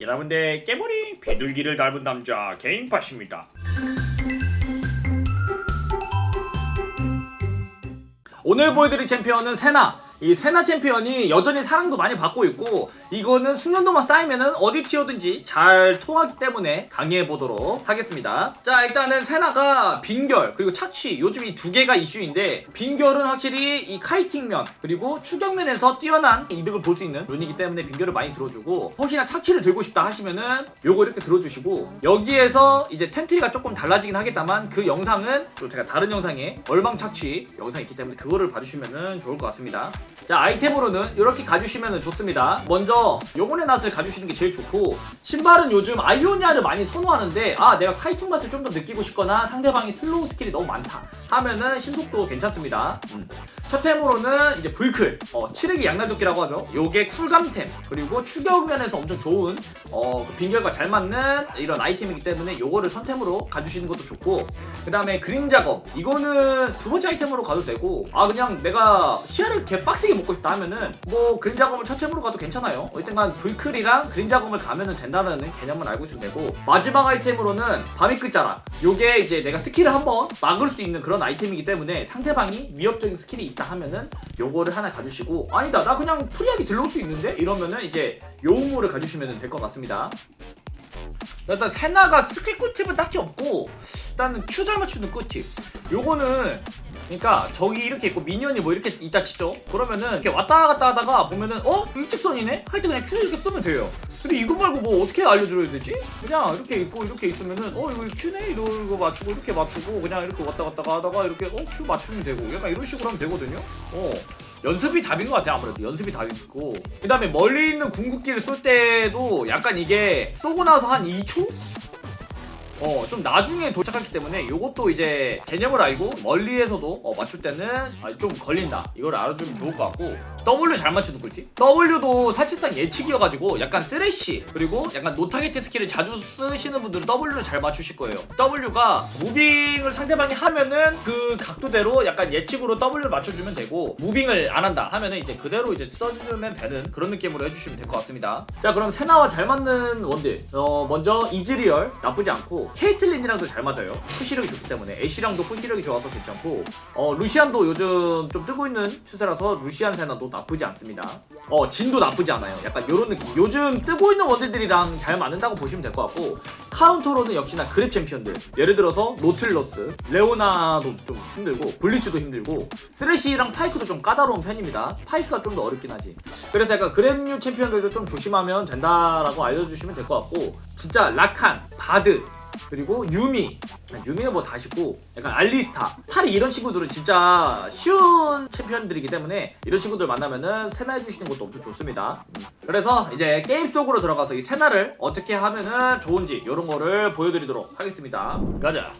여러분들 깨버리 비둘기를 닮은 남자 개인팟입니다. 오늘 보여드릴 챔피언은 세나. 이 세나 챔피언이 여전히 사랑도 많이 받고 있고 이거는 숙련도만 쌓이면은 어디 튀어든지 잘 통하기 때문에 강의해 보도록 하겠습니다. 자 일단은 세나가 빈결 그리고 착취 요즘 이 두 개가 이슈인데 빈결은 확실히 이 카이팅면 그리고 추격면에서 뛰어난 이득을 볼 수 있는 룬이기 때문에 빈결을 많이 들어주고 혹시나 착취를 들고 싶다 하시면은 요거 이렇게 들어주시고 여기에서 이제 텐트리가 조금 달라지긴 하겠다만 그 영상은 또 제가 다른 영상에 얼방 착취 영상이 있기 때문에 그거를 봐주시면은 좋을 것 같습니다. 자 아이템으로는 이렇게 가주시면 좋습니다. 먼저 영혼의 낫을 가주시는 게 제일 좋고 신발은 요즘 아이오니아를 많이 선호하는데 아 내가 카이팅 맛을 좀 더 느끼고 싶거나 상대방이 슬로우 스킬이 너무 많다 하면은 신속도 괜찮습니다. 음. 첫 템으로는 이제 불클 어, 칠흑이 양날도끼라고 하죠. 요게 쿨감템 그리고 추격면에서 엄청 좋은 어, 그 빈결과 잘 맞는 이런 아이템이기 때문에 요거를 선템으로 가주시는 것도 좋고 그 다음에 그림 작업. 이거는 두 번째 아이템으로 가도 되고 아 그냥 내가 시야를 개빡 세게 먹고 싶다 하면은 뭐 그림 작업을 첫 템으로 가도 괜찮아요. 어쨌든 불클이랑 그림 작업을 가면은 된다는 개념을 알고 있으면 되고 마지막 아이템으로는 밤이 끝자락. 요게 이제 내가 스킬을 한번 막을 수 있는 그런 아이템이기 때문에 상대방이 위협적인 스킬이 있다 하면은 요거를 하나 가주시고 아니다 나 그냥 프리하게 들러올 수 있는데? 이러면은 이제 요 우물을 가주시면 될 것 같습니다. 일단 세나가 스킬 꿀팁은 딱히 없고 일단은 큐 잘 맞추는 꿀팁 요거는 그러니까 저기 이렇게 있고 미니언이 뭐 이렇게 있다 치죠? 그러면은 이렇게 왔다 갔다 하다가 보면은 어? 일직선이네? 할 때 그냥 큐 이렇게 쏘면 돼요. 근데 이거 말고 뭐 어떻게 알려줘야 되지? 그냥 이렇게 있고 이렇게 있으면은 어 이거 큐네? 이거 맞추고 이렇게 맞추고 그냥 이렇게 왔다 갔다 하다가 이렇게 어 큐 맞추면 되고 약간 이런 식으로 하면 되거든요. 어. 연습이 답인 것 같아 아무래도. 연습이 답이고. 그 다음에 멀리 있는 궁극기를 쏠 때도 약간 이게 쏘고 나서 한 2초? 어, 좀 나중에 도착하기 때문에 이것도 이제 개념을 알고 멀리에서도 어, 맞출 때는 아, 좀 걸린다. 이걸 알아주면 좋을 것 같고 W 잘 맞추는 꿀팁. W도 사실상 예측이어가지고 약간 쓰레쉬 그리고 약간 노타게트 스킬을 자주 쓰시는 분들은 W를 잘 맞추실 거예요. W가 무빙을 상대방이 하면은 그 각도대로 약간 예측으로 W를 맞춰주면 되고 무빙을 안 한다 하면은 이제 그대로 이제 써주면 되는 그런 느낌으로 해주시면 될 것 같습니다. 자 그럼 세나와 잘 맞는 원딜. 어 먼저 이즈리얼 나쁘지 않고 케이틀린이랑도 잘 맞아요. 푸시력이 좋기 때문에 애쉬랑도 푸시력이 좋아서 괜찮고 어 루시안도 요즘 좀 뜨고 있는 추세라서 루시안 세나도 나쁘지 않습니다. 어 진도 나쁘지 않아요. 약간 요런 느낌. 요즘 뜨고 있는 원딜들이랑 잘 맞는다고 보시면 될 것 같고 카운터로는 역시나 그랩 챔피언들. 예를 들어서 노틀러스, 레오나도 좀 힘들고 블리츠도 힘들고 쓰레쉬랑 파이크도 좀 까다로운 편입니다. 파이크가 좀 더 어렵긴 하지. 그래서 약간 그랩류 챔피언들도 좀 조심하면 된다라고 알려주시면 될 것 같고 진짜 라칸, 바드 그리고 유미. 유미는 뭐다 쉽고 약간 알리스타 파리 이런 친구들은 진짜 쉬운 챔피언들이기 때문에 이런 친구들 만나면은 세나 해 주시는 것도 엄청 좋습니다. 음. 그래서 이제 게임 속으로 들어가서 이 세나를 어떻게 하면은 좋은지 이런 거를 보여드리도록 하겠습니다. 가자.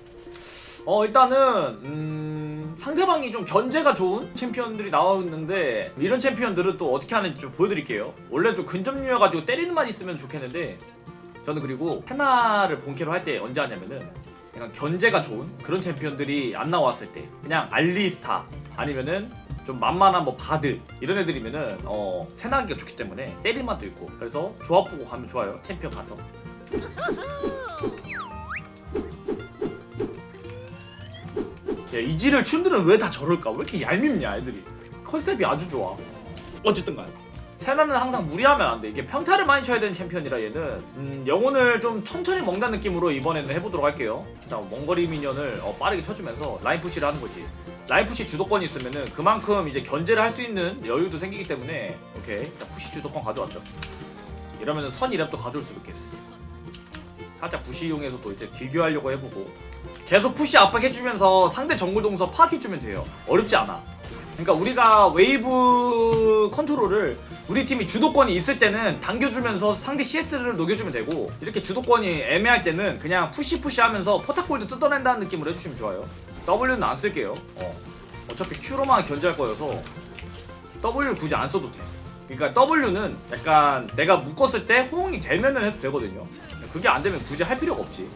어 일단은 음, 상대방이 좀 견제가 좋은 챔피언들이 나와 있는데 이런 챔피언들은 또 어떻게 하는지 좀 보여드릴게요. 원래 좀 근접류여가지고 때리는 만 있으면 좋겠는데 저는 그리고 하나를 본캐로 할 때 언제 하냐면은 약간 견제가 좋은 그런 챔피언들이 안 나왔을 때 그냥 알리스타 아니면은 좀 만만한 뭐 바드 이런 애들이면은 어 세나기가 좋기 때문에 때릴 맛도 있고 그래서 조합 보고 가면 좋아요 챔피언 가서 야, 이지를 춘들은 왜 다 저럴까? 왜 이렇게 얄밉냐 애들이. 컨셉이 아주 좋아. 어쨌든 간에 세나는 항상 무리하면 안 돼. 이게 평타를 많이 쳐야 되는 챔피언이라 얘는 음, 영혼을 좀 천천히 먹는 느낌으로 이번에는 해보도록 할게요. 일단 원거리 미니언을 어, 빠르게 쳐주면서 라인 푸시를 하는 거지. 라인 푸시 주도권이 있으면은 그만큼 이제 견제를 할 수 있는 여유도 생기기 때문에 오케이 일단 푸시 주도권 가져왔죠. 이러면은 선 이랩도 가져올 수도 있겠어. 살짝 부시 이용해서 또 이제 딜교하려고 해보고 계속 푸시 압박해주면서 상대 정글 동서 파악해주면 돼요. 어렵지 않아. 그러니까 우리가 웨이브 컨트롤을 우리 팀이 주도권이 있을 때는 당겨주면서 상대 CS를 녹여주면 되고 이렇게 주도권이 애매할 때는 그냥 푸시 푸시 하면서 포탑골드 뜯어낸다는 느낌으로 해주시면 좋아요. W는 안 쓸게요. 어. 어차피 Q로만 견제할 거여서 W를 굳이 안 써도 돼. 그러니까 W는 약간 내가 묶었을 때 호응이 되면은 해도 되거든요. 그게 안 되면 굳이 할 필요가 없지.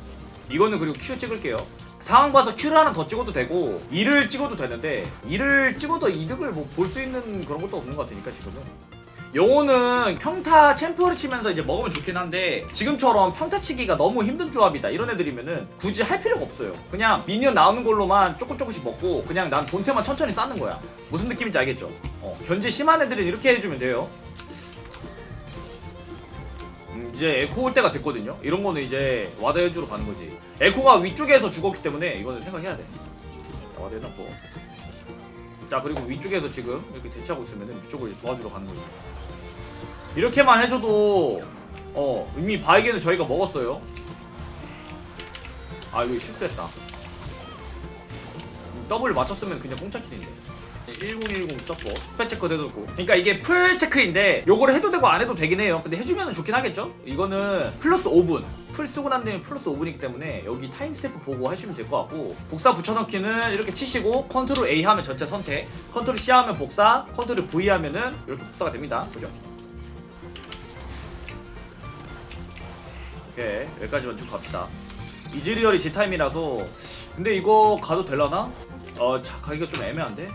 이거는 그리고 Q 찍을게요. 상황 봐서 Q를 하나 더 찍어도 되고 2를 찍어도 되는데 2를 찍어도 이득을 뭐 볼 수 있는 그런 것도 없는 것 같으니까 지금은 영호는 평타 챔프를 치면서 이제 먹으면 좋긴 한데 지금처럼 평타 치기가 너무 힘든 조합이다 이런 애들이면은 굳이 할 필요가 없어요. 그냥 미니언 나오는 걸로만 조금 조금씩 먹고 그냥 난 본체만 천천히 쌓는 거야. 무슨 느낌인지 알겠죠? 어, 견제 심한 애들은 이렇게 해주면 돼요. 음, 이제 에코 올 때가 됐거든요. 이런 거는 이제 와드 해주러 가는 거지. 에코가 위쪽에서 죽었기 때문에 이거는 생각해야 돼. 자, 와드 해놓고. 자 그리고 위쪽에서 지금 이렇게 대치하고 있으면은 위쪽을 도와주러 가는 거지 이렇게만 해줘도 어 이미 바이게는 저희가 먹었어요. 아 이거 실수했다. 음, 더블 맞췄으면 그냥 공짜 킬인데. 1010 서포. 스페 체크 해두고. 그러니까 이게 풀 체크인데 요거를 해도 되고 안 해도 되긴 해요. 근데 해주면 좋긴 하겠죠? 이거는 플러스 5분. 풀 쓰고 난 다음에 플러스 5분이기 때문에 여기 타임 스태프 보고 하시면 될 것 같고. 복사 붙여넣기는 이렇게 치시고 컨트롤 A 하면 전체 선택. 컨트롤 C 하면 복사. 컨트롤 V 하면은 이렇게 복사가 됩니다. 그죠? 오케이 여기까지만 쭉 갑시다. 이즈리얼이 제 타임이라서. 근데 이거 가도 될라나? 어 자, 가기가 좀 애매한데?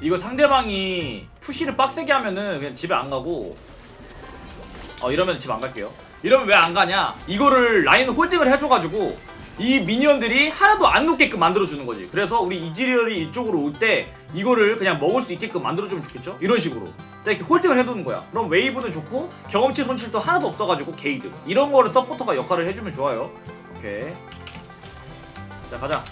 이거 상대방이 푸시를 빡세게 하면은 그냥 집에 안 가고. 어 이러면 집 안 갈게요. 이러면 왜 안 가냐? 이거를 라인 홀딩을 해줘가지고 이 미니언들이 하나도 안 녹게끔 만들어주는 거지. 그래서 우리 이즈리얼이 이쪽으로 올 때 이거를 그냥 먹을 수 있게끔 만들어주면 좋겠죠? 이런 식으로. 이렇게 홀딩을 해두는 거야. 그럼 웨이브는 좋고 경험치 손실도 하나도 없어가지고 게이드 이런 거를 서포터가 역할을 해주면 좋아요. 오케이. 자 가자.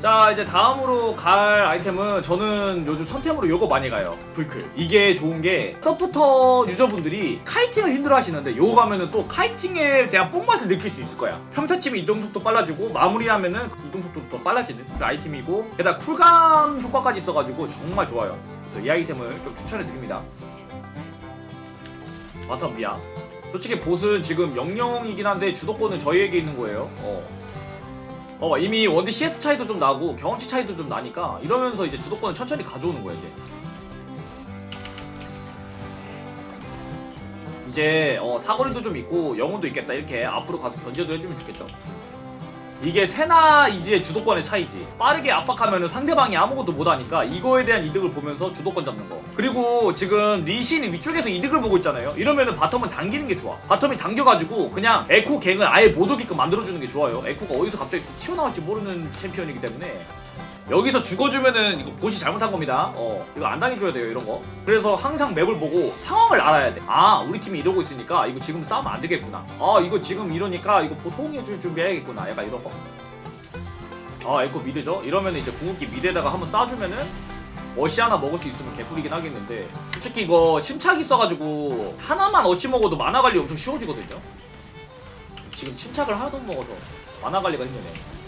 자 이제 다음으로 갈 아이템은 저는 요즘 선템으로 요거 많이 가요. 불클. 이게 좋은 게 서포터 유저분들이 카이팅을 힘들어 하시는데 요거 가면은 또 카이팅에 대한 뽕맛을 느낄 수 있을 거야. 평타치면 이동속도 빨라지고 마무리하면은 이동속도 더 빨라지는 그 아이템이고 게다가 쿨감 효과까지 있어가지고 정말 좋아요. 그래서 이 아이템을 좀 추천해 드립니다. 바텀 미야 솔직히 보스는 지금 영영이긴 한데 주도권은 저희에게 있는 거예요. 어. 어 이미 원딜 CS 차이도 좀 나고 경험치 차이도 좀 나니까 이러면서 이제 주도권을 천천히 가져오는 거야 이제. 이제 어, 사거리도 좀 있고 영혼도 있겠다. 이렇게 앞으로 가서 견제도 해주면 좋겠죠 이게 세나 이지의 주도권의 차이지. 빠르게 압박하면 상대방이 아무것도 못하니까 이거에 대한 이득을 보면서 주도권 잡는 거. 그리고 지금 리신이 위쪽에서 이득을 보고 있잖아요. 이러면은 바텀은 당기는 게 좋아. 바텀이 당겨가지고 그냥 에코 갱을 아예 못 오게끔 만들어주는 게 좋아요. 에코가 어디서 갑자기 튀어나올지 모르는 챔피언이기 때문에 여기서 죽어주면은 이거 보시 잘못한 겁니다. 어, 이거 안 당해줘야 돼요, 이런 거. 그래서 항상 맵을 보고 상황을 알아야 돼. 아, 우리 팀이 이러고 있으니까 이거 지금 싸우면 안 되겠구나. 아, 이거 지금 이러니까 이거 보통 해줄 준비해야겠구나. 약간 이런 거. 아, 에코 미드죠? 이러면 이제 궁극기 미드에다가 한번 쏴주면은 어시 하나 먹을 수 있으면 개꿀이긴 하겠는데 솔직히 이거 침착이 있어가지고 하나만 어시 먹어도 만화 관리 엄청 쉬워지거든요. 지금 침착을 하나도 못 먹어서 만화 관리가 힘드네.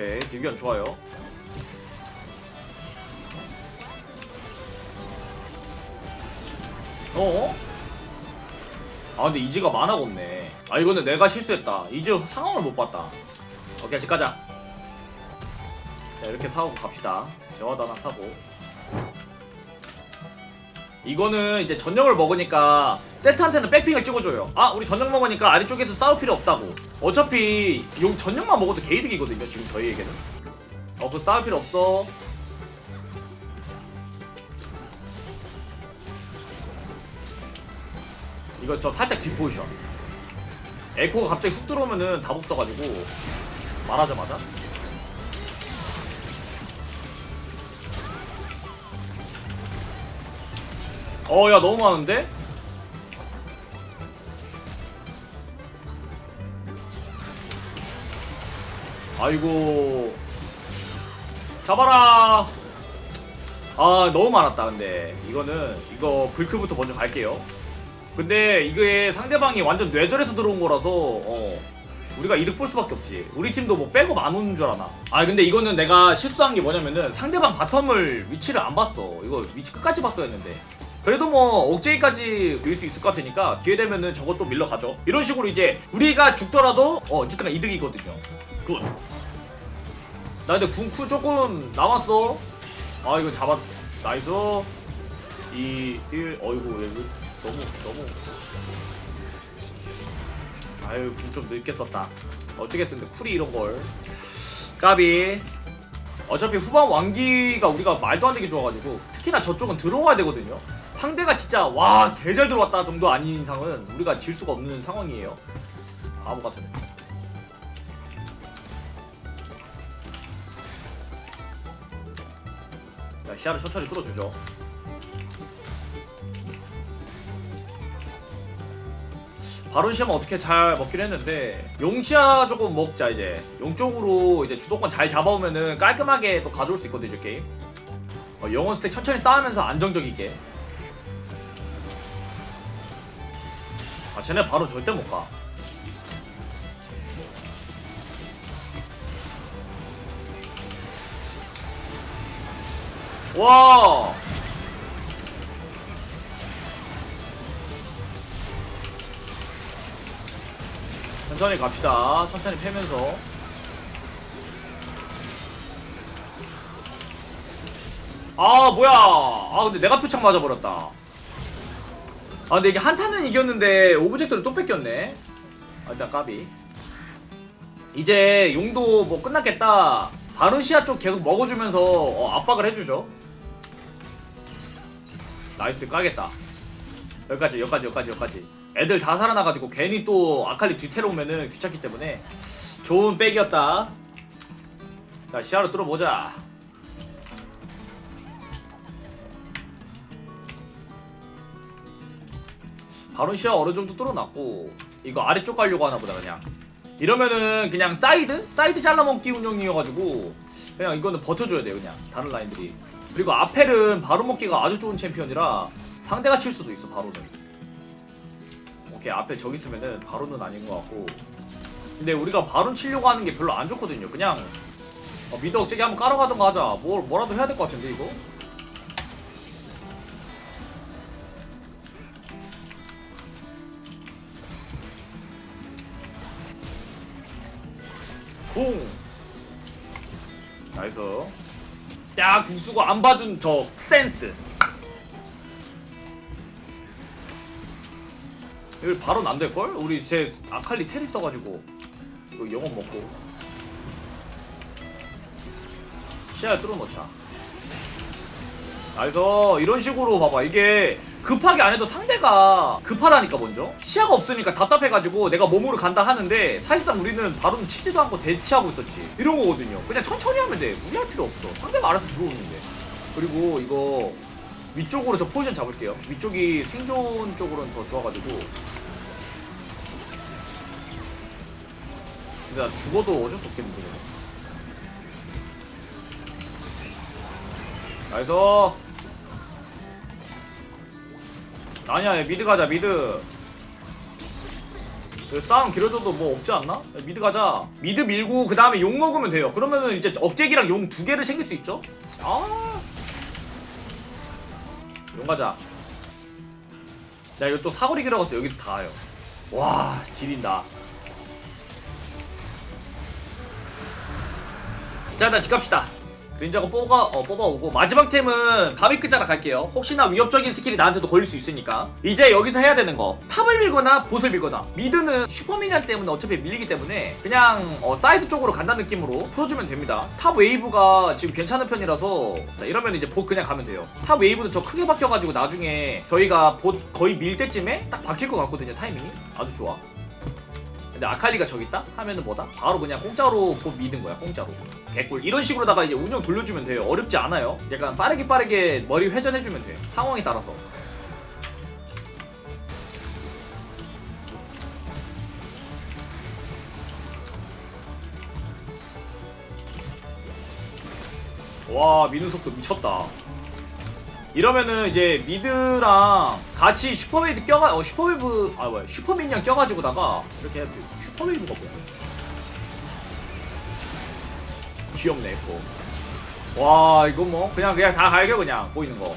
오케이 딜견 좋아요. 어? 아 근데 이지가 만화가 없네. 아 이거는 내가 실수했다. 이지 상황을 못 봤다. 오케이 집 가자. 자 이렇게 사고 갑시다. 재화도 하나 사고. 이거는 이제 전력을 먹으니까 세트한테는 백핑을 찍어줘요. 아 우리 전력 먹으니까 아래쪽에서 싸울 필요 없다고. 어차피 용 전력만 먹어도 개이득이거든요 지금 저희에게는. 어그 싸울 필요 없어. 이거 저 살짝 뒷포지션. 에코가 갑자기 훅 들어오면은 다 붙어가지고 말하자마자. 어 야 너무 많은데? 아이고. 잡아라. 아 너무 많았다 근데. 이거는 이거 불크부터 먼저 갈게요. 근데 이게 상대방이 완전 뇌절에서 들어온 거라서 어 우리가 이득 볼 수밖에 없지. 우리 팀도 뭐 빼고 안 오는 줄 아나. 아 근데 이거는 내가 실수한 게 뭐냐면은 상대방 바텀을 위치를 안 봤어. 이거 위치 끝까지 봤어야 했는데. 그래도 뭐 억제기까지 밀 수 있을 것 같으니까 기회 되면은 저것도 밀러 가죠. 이런 식으로 이제 우리가 죽더라도 어 어쨌든 이득이거든요 굿. 나 근데 궁쿠 조금 남았어. 아 이거 잡았 나이스. 2 1 어이구 얘 너무 너무. 아유 궁 좀 늦게 썼다. 어떻게 쓰는데 쿨이 이런 걸. 까비. 어차피 후반 왕기가 우리가 말도 안 되게 좋아가지고 특히나 저쪽은 들어와야 되거든요. 상대가 진짜 와 개 잘 들어왔다 정도 아닌 이상은 우리가 질 수가 없는 상황이에요. 바보 같은 시야를 천천히 뚫어주죠. 바론 시험 어떻게 잘 먹긴 했는데 용시야 조금 먹자 이제. 용 쪽으로 이제 주도권 잘 잡아오면은 깔끔하게 또 가져올 수 있거든요 게임. 어, 영혼 스택 천천히 쌓으면서 안정적이게. 아 쟤네 바로 절대 못가 와 천천히 갑시다. 천천히 패면서. 아 뭐야? 아 근데 내가 표창 맞아버렸다. 아 근데 이게 한타는 이겼는데 오브젝트를 또 뺏겼네. 아, 일단 까비. 이제 용도 뭐 끝났겠다. 바루시아 쪽 계속 먹어주면서 어, 압박을 해주죠. 나이스 까겠다. 여기까지 여기까지 여기까지 여기까지. 애들 다 살아나가지고 괜히 또 아칼리 뒤태로 오면은 귀찮기 때문에 좋은 백이었다. 자 시야로 뚫어보자. 바로 시야 어느 정도 뚫어놨고 이거 아래쪽 가려고 하나 보다 그냥. 이러면은 그냥 사이드 사이드 잘라먹기 운영이어가지고 그냥 이거는 버텨줘야 돼요 그냥 다른 라인들이. 그리고 아펠은 바로 먹기가 아주 좋은 챔피언이라 상대가 칠 수도 있어 바로는. 오케이 앞에 저기 있으면은 바론은 아닌 것 같고. 근데 우리가 바론 치려고 하는 게 별로 안 좋거든요. 그냥 어, 미드 억제기 한번 깔아 가던가 하자. 뭘 뭐라도 해야 될 것 같은데 이거? 쿵! 나이스 야궁 쓰고 안 봐준 저 센스. 여기 바로 안 될걸? 우리 제 아칼리 텔 있어가지고. 이거 영혼 먹고. 시야를 뚫어놓자. 그래서 이런 식으로 봐봐. 이게 급하게 안 해도 상대가 급하다니까 먼저. 시야가 없으니까 답답해가지고 내가 몸으로 간다 하는데 사실상 우리는 바로 치지도 않고 대치하고 있었지. 이런 거거든요. 그냥 천천히 하면 돼. 무리할 필요 없어. 상대가 알아서 들어오는데. 그리고 이거 위쪽으로 저 포지션 잡을게요. 위쪽이 생존 쪽으로는 더 좋아가지고. 근데 나 죽어도 어쩔 수 없겠는데. 나이스 아니야 얘 미드 가자 미드. 그 싸움 길어져도 뭐 없지 않나? 야, 미드 가자. 미드 밀고 그 다음에 용 먹으면 돼요. 그러면은 이제 억제기랑 용 두 개를 챙길 수 있죠? 아. 용 가자. 야 이거 또 사거리 길어갔어 여기도 다 와요. 와 지린다. 자 일단 집 갑시다 그린자고 뽑아 어, 뽑아오고 마지막 템은 가비 끝자락 갈게요. 혹시나 위협적인 스킬이 나한테도 걸릴 수 있으니까. 이제 여기서 해야 되는 거. 탑을 밀거나 봇을 밀거나. 미드는 슈퍼미니언 때문에 어차피 밀리기 때문에 그냥 어, 사이드 쪽으로 간다는 느낌으로 풀어주면 됩니다. 탑 웨이브가 지금 괜찮은 편이라서 자, 이러면 이제 봇 그냥 가면 돼요. 탑 웨이브도 저 크게 박혀가지고 나중에 저희가 봇 거의 밀 때쯤에 딱 박힐 것 같거든요 타이밍이. 아주 좋아 근데 아칼리가 저기 있다? 하면은 뭐다? 바로 그냥 공짜로 곧 미는 거야 공짜로. 개꿀. 이런 식으로다가 이제 운영 돌려주면 돼요. 어렵지 않아요. 약간 빠르게 빠르게 머리 회전해주면 돼 상황에 따라서. 와 미는 속도 미쳤다 이러면은 이제 미드랑 같이 슈퍼웨이드 껴가 어 슈퍼웨이브 아 뭐야 슈퍼미니언 껴가지고다가 이렇게 돼 슈퍼웨이브가 뭐야? 귀엽네 이거. 와 이거 뭐 그냥 그냥 다 갈겨 그냥 보이는 거.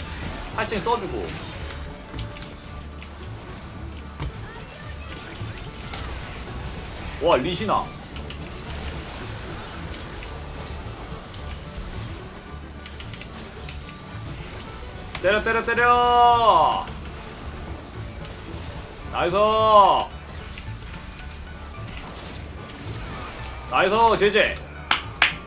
팔찌 써주고. 와 리시나 때려 때려 때려 나이스 나이스 제제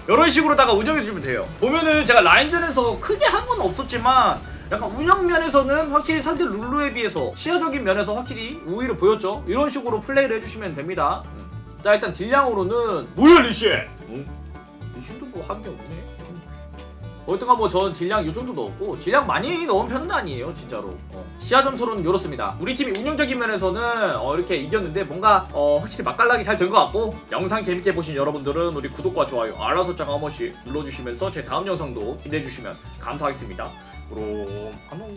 이런 식으로다가 운영해 주면 돼요. 보면은 제가 라인전에서 크게 한 건 없었지만 약간 운영 면에서는 확실히 상대 룰루에 비해서 시야적인 면에서 확실히 우위를 보였죠. 이런 식으로 플레이를 해주시면 됩니다. 음. 자 일단 딜량으로는 뭐야 리시? 응? 리신도 뭐 한 게 없네. 어쨌든간 뭐 저는 딜량 이 정도 넣었고 딜량 많이 넣은 편은 아니에요 진짜로. 어. 시야 점수로는 이렇습니다. 우리 팀이 운영적인 면에서는 어, 이렇게 이겼는데 뭔가 어, 확실히 맛깔나게 잘 된 것 같고 영상 재밌게 보신 여러분들은 우리 구독과 좋아요 알람 설정 한 번씩 눌러주시면서 제 다음 영상도 기대해 주시면 감사하겠습니다. 그럼 안녕